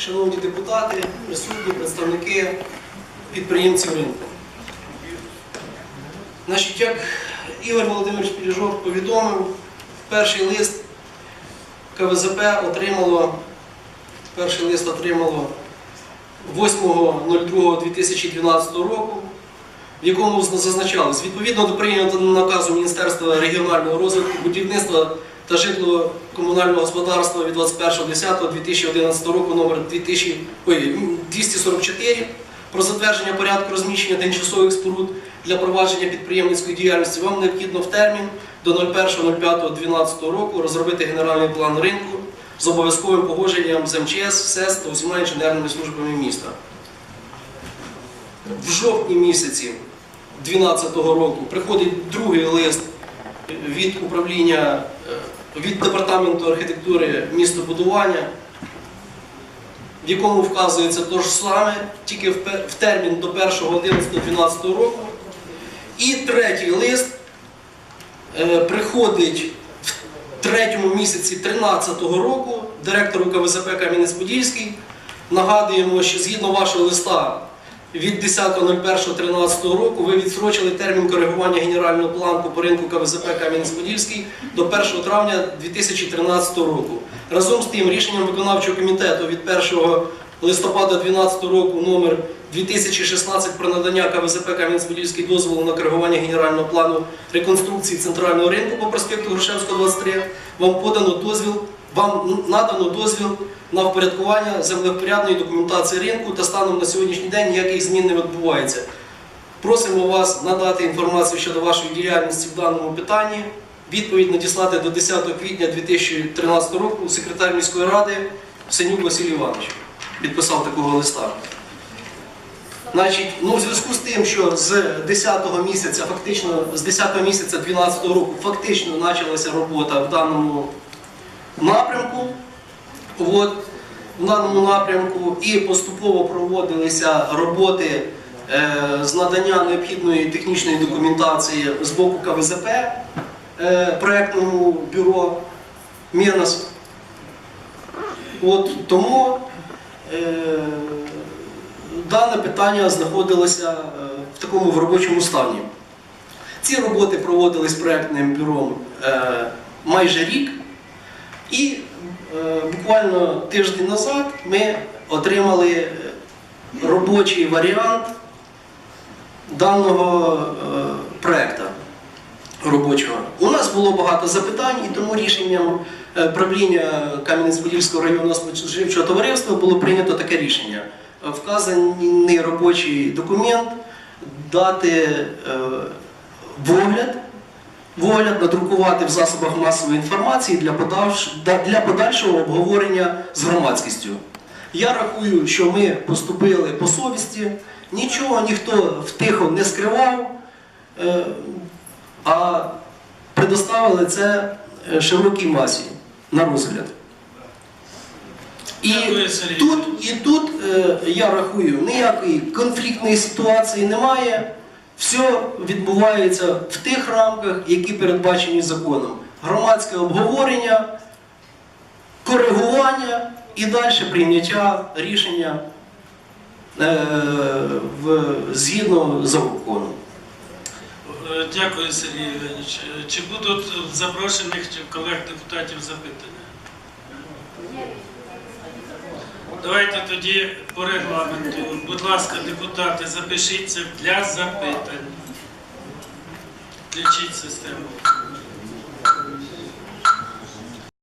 шановні депутати, присутні представники підприємців ринку. Значить, як Ігор Володимирович Піріжок повідомив, перший лист КВЗП отримало, перший лист отримало 8.02.2012 року, в якому зазначалось, відповідно до прийнятого наказу Міністерства регіонального розвитку, будівництва та житлово-комунального господарства від 21.10.2011 року номер 2000, ой, 244 про затвердження порядку розміщення тимчасових споруд для провадження підприємницької діяльності вам необхідно в термін до 01.05.2012 року розробити генеральний план ринку з обов'язковим погодженням з МЧС, СЕС та усіма інженерними службами міста. В жовтні місяці 2012 року приходить другий лист від управління е, від департаменту архітектури містобудування, в якому вказується те ж саме, тільки в термін до 1.11.2012 року. І третій лист е, приходить в третьому місяці 2013 року директору КВЗП Кам'янець-Подільський. Нагадуємо, що згідно вашого листа від 10.01.13 року ви відсрочили термін коригування генерального плану по ринку КВЗП Кам'янець-Подільський до 1 травня 2013 року. Разом з тим рішенням виконавчого комітету від 1 листопада 2012 року номер 2016 про надання КВЗП Кам'янець-Подільський дозволу на коригування генерального плану реконструкції центрального ринку по проспекту Грушевського 23 вам подано дозвіл, вам надано дозвіл на впорядкування землевпорядної документації ринку та станом на сьогоднішній день ніяких змін не відбувається. Просимо вас надати інформацію щодо вашої діяльності в даному питанні. Відповідь надіслати до 10 квітня 2013 року секретар міської ради Синюк Василь Іванович підписав такого листа. Значить, ну, в зв'язку з тим, що з 10 місяця, фактично з 10 місяця 2012 року фактично почалася робота в даному напрямку. От, в даному напрямку і поступово проводилися роботи е, з надання необхідної технічної документації з боку КВЗП е, проектному бюро Мінос. От, тому е, дане питання знаходилося е, в такому в робочому стані. Ці роботи проводились проектним бюро е, майже рік, і е, буквально тиждень назад ми отримали робочий варіант даного проекту робочого. У нас було багато запитань, і тому рішенням правління Кам'янець-Подільського районного споживчого товариства було прийнято таке рішення. Вказаний робочий документ дати е, в огляд, в огляд надрукувати в засобах масової інформації для подальшого обговорення з громадськістю. Я рахую, що ми поступили по совісті, нічого ніхто втихо не скривав. Е, а предоставили це е, широкій масі на розгляд. І тут, і тут е, я рахую, ніякої конфліктної ситуації немає. Все відбувається в тих рамках, які передбачені законом. Громадське обговорення, коригування і далі прийняття рішення е, в, згідно закону. Е, Дякую, Сергій Євгенович. Чи будуть запрошених колег депутатів запитання? Давайте тоді по регламенту. Будь ласка, депутати, запишіться для запитань. Включіть систему.